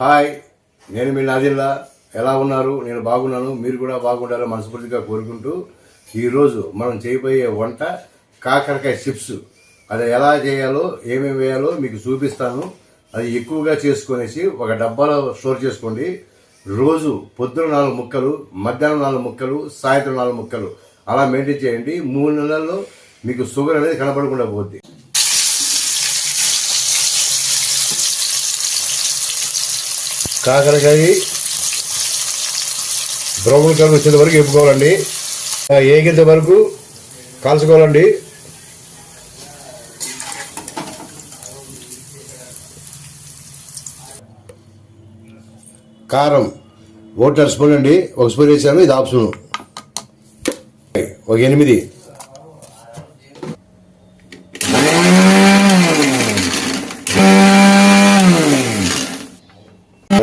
Hi నేను మీ నాజిల్లా. ఎలా ఉన్నారు? నేను బాగున్నాను. మీరు కూడా బాగుండాలని మనస్ఫూర్తిగా కోరుకుంటూ ఈరోజు మనం చేయబోయే వంట కాకరకాయ చిప్స్. అది ఎలా చేయాలో ఏమేమి వేయాలో మీకు చూపిస్తాను. అది ఎక్కువగా చేసుకొనేసి ఒక డబ్బాలో స్టోర్ చేసుకోండి. రోజు పొద్దున నాలుగు ముక్కలు మధ్యాహ్నం నాలుగు ముక్కలు సాయంత్రం నాలుగు ముక్కలు. అలా మెయింటైన్ చేయండి. మూడు నెలల్లో మీకు షుగర్ అనేది కనపడకుండా పోద్ది. కాకరకాయ బ్రౌన్ కలర్ వచ్చేంత వరకు వేపుకోవాలండి. ఆ, ఏగేంత వరకు కాల్చుకోవాలండి. కారం ఒకటి స్పూన్ అండి ఒక స్పూన్ వేసాను ఇది ఆప్షను. ఒక ఎనిమిది.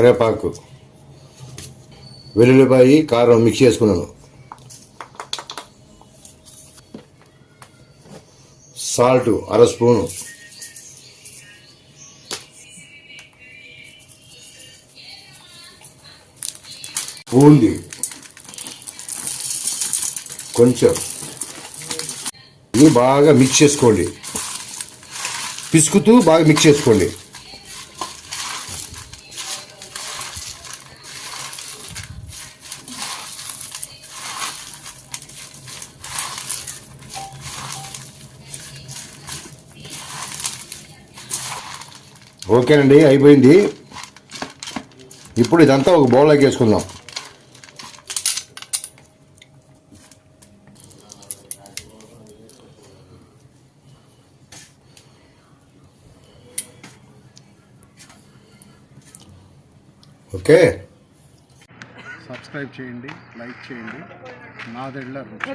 కరివేపాకు. వెల్లుల్లిపాయి కారం మిక్స్ చేసుకున్నాను. సాల్ట్ అర స్పూను. బూంది. కొంచెం. ఇది బాగా మిక్స్ చేసుకోండి. పిసుకుతూ బాగా మిక్స్ చేసుకోండి. ఓకేనండి అయిపోయింది. ఇప్పుడు ఇదంతా ఒక బౌల్లోకి వేసుకుందాం. ఓకే. సబ్స్క్రైబ్ చేయండి లైక్ చేయండి. నాదెళ్ళ రుచి